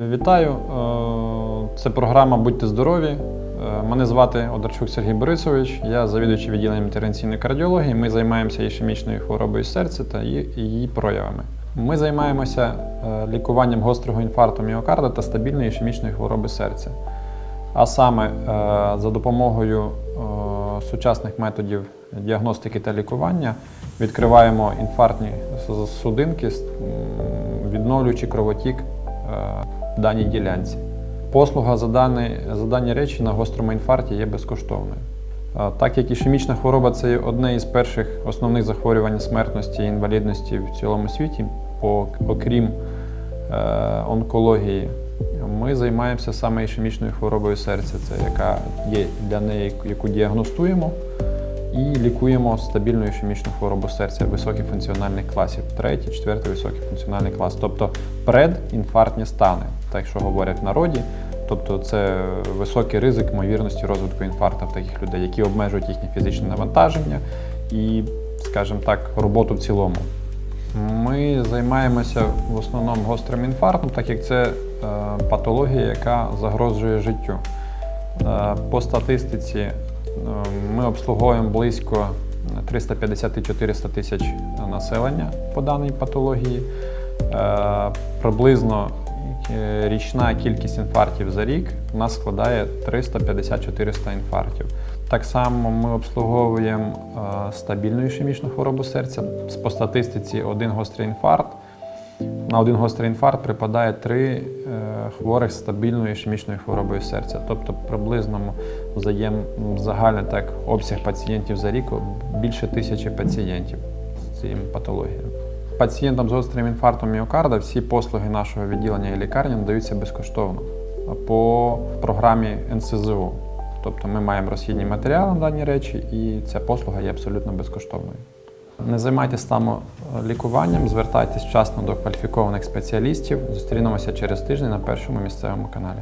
Вітаю! Е, Це програма Будьте здорові. Е, Мене звати Одарчук Сергій Борисович. Я завідуючий відділенням інтервенційної кардіології. Ми займаємося ішемічною хворобою серця та її проявами. Ми займаємося е, лікуванням гострого інфаркту міокарда та стабільної ішемічної хвороби серця. А саме за допомогою сучасних методів діагностики та лікування відкриваємо інфарктні судинки, відновлюючи кровотік даній ділянці. Послуга за дані, за дані речі на гострому інфаркті є безкоштовною. Так як ішемічна хвороба це одне із перших основних захворювань смертності і інвалідності в цілому світі, окрім е, онкології, ми займаємося саме ішемічною хворобою серця, це яка є для неї, яку діагностуємо, і лікуємо стабільну ішемічну хворобу серця високих функціональних класів, третій, четвертий високий функціональний клас, тобто предінфарктні стани, так що говорять в народі. Тобто це високий ризик ймовірності розвитку інфаркту в таких людей, які обмежують їхнє фізичне навантаження і, скажімо так, роботу в цілому. Ми займаємося в основному гострим інфарктом, так як це е, патологія, яка загрожує життю. Е, по статистиці е, ми обслуговуємо близько 350-400 тисяч населення по даній патології. Е, приблизно річна кількість інфарктів за рік у нас складає 350-400 інфарктів. Так само ми обслуговуємо е, стабільну ішемічну хворобу серця. По статистиці один гострий інфаркт. На один гострий інфаркт припадає три е, хворих з стабільною ішемічною хворобою серця. Тобто приблизно взаєм загальний так обсяг пацієнтів за рік більше тисячі пацієнтів з цією патологією. Пацієнтам з гострим інфарктом міокарда всі послуги нашого відділення і лікарні надаються безкоштовно по програмі НСЗУ. Тобто ми маємо розхідні матеріали на дані речі, і ця послуга є абсолютно безкоштовною. Не займайтесь самолікуванням, звертайтесь вчасно до кваліфікованих спеціалістів. Зустрінемося через тиждень на першому місцевому каналі.